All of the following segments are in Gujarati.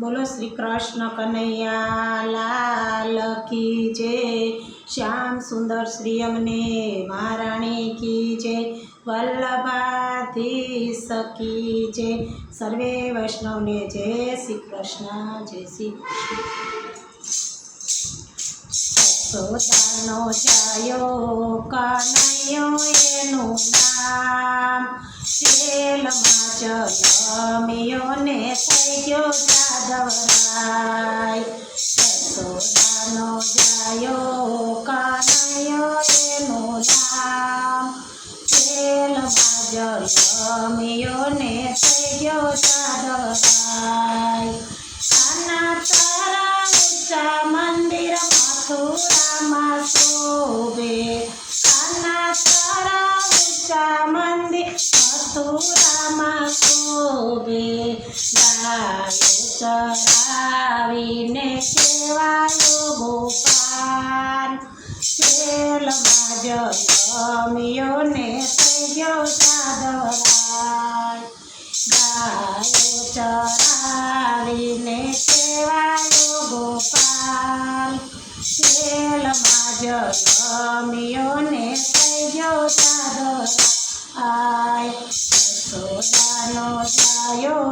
બોલો શ્રી કૃષ્ણ કનૈયા, લાલ કી જય. શ્યામ સુંદર શ્રી અમને મહારાણી કી જય. વલ્લભાધી સકી જય. સર્વે વૈષ્ણવને જય શ્રી કૃષ્ણ, જય શ્રી કૃષ્ણ. સોદાનો જાયો કનૈયો એનું નામ. જેલમાં જલમિયોને થઈ ગયો જાદવરાય યશોદાનો જાયો કનૈયો એનું નામ. જેલમાં જલમિયોને થઈ ગયો જાદવરાય ચરાવીને સેવાયો ગોપાલ. જેલમાં જયમિયોને થઈ ગયો સાદરાય ગાયો ચરાવીને સેવાયો ગોપાલ. જેલમાં જયમિયોને થઈ ગયો સાદરાય યશોદાનો જાયો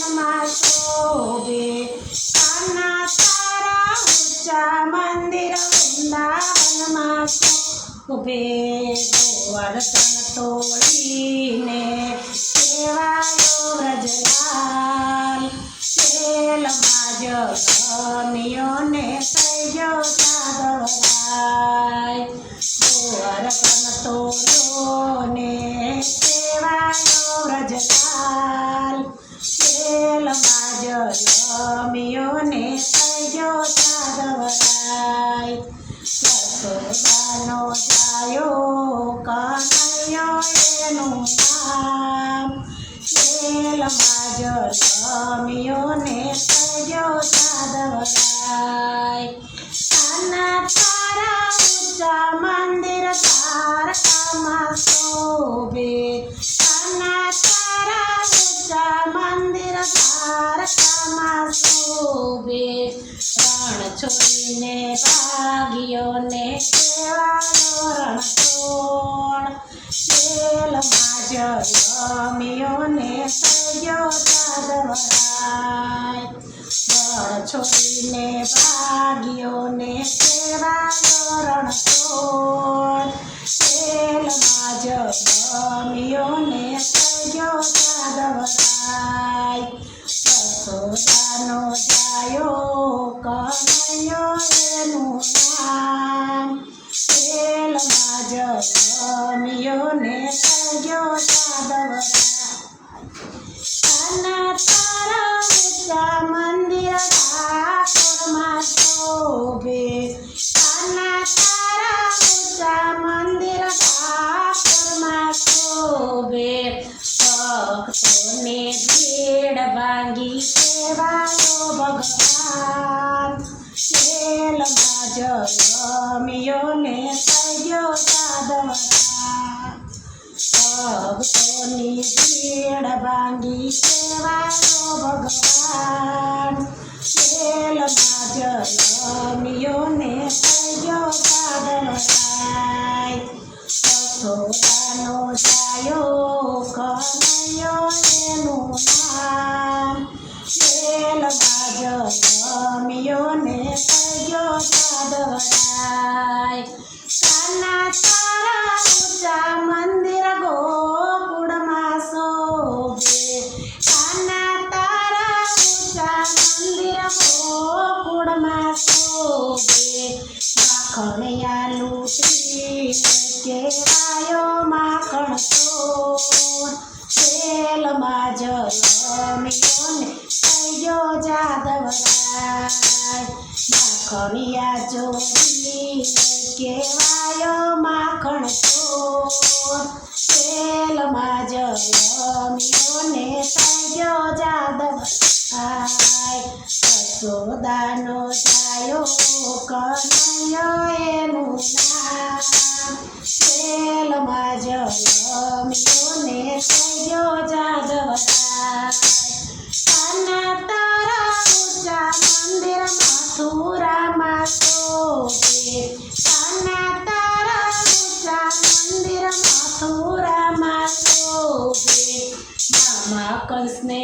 વૃંદાવનમાં શોભે. કાના તારા ઊંચા મંદિર વૃંદાવનમાં શોભે. ગોવર્ધન તોડીને સેવાયો વ્રજરાલ શેલમાં જલમિયોને થઈ ગયો જાદવરાય ગોવર્ધન તોડ્યોને સેવાયો વ્રજરાલ શેલમાં જલમિયોને થઈ ગયો જાદવરાય યશોદાનો જાયો કનૈયો એનું નામ જેલમાં જલમિયોને થઈ ગયો જાદવરાય કાના તારા ઊંચા મંદિર તારકામાં શોભે તારા ઊંચા મંદિર શોભે. રણ છોડીને ભાગ્યોને કેવાયો રણછોડ. જેલમાં જયમિયોને થઈ ગયો જાદવરાય રણ છોડીને કેવાયો જેલમાં જયમિયોને થઈ જાદવરાય ભીડ ભાંગી સેવાયો ભગવાન જેલમાં જલમિયોને થઈ ગયો જાદવરા ભક્તોની ભીડ ભાંગી સેવાયો ભગવાન જેલમાં જલમિયોને થઈ ગયો જાદવરાય યશોદાનો જાયો કનૈયો ધર્મીઓને કહીજો જાદવ માખણિયા ચોરી કેવાયો માખણ ચોર તેલમાં જમીઓને કહીજો જાદવ યશોદાનો જ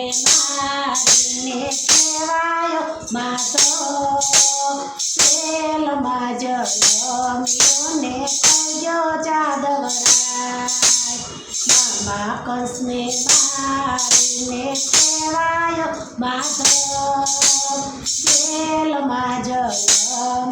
મારીને સેવાયો માધો તેલમાં જમ્યો ને કહ્યો જાદવરાય મામા કૃષ્ણે મારીને સેવાયો માધો તેલમાં જમ્યો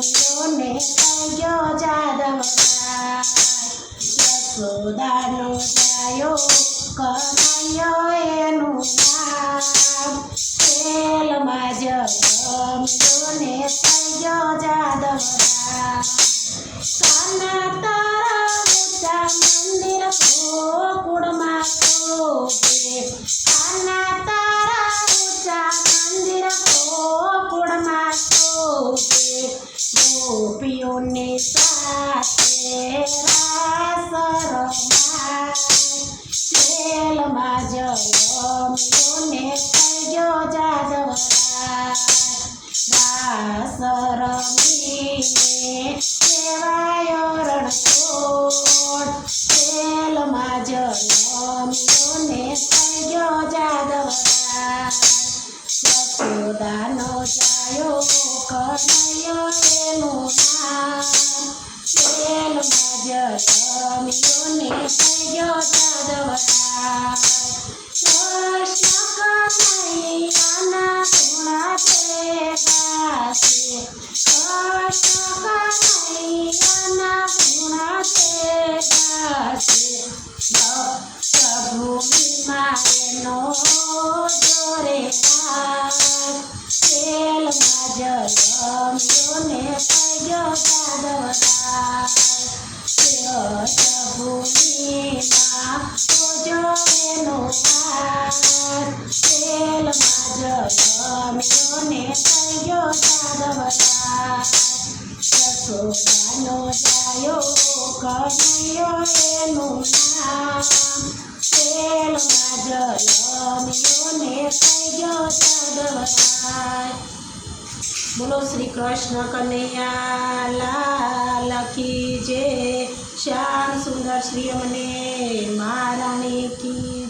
કનૈયો એનું નામ તેલમાં જલમ્યોને થયો સદરાય બોલો શ્રી કૃષ્ણ કનૈયા, લાલ જે શ્યામ સુંદર શ્રી અમને મારાની કી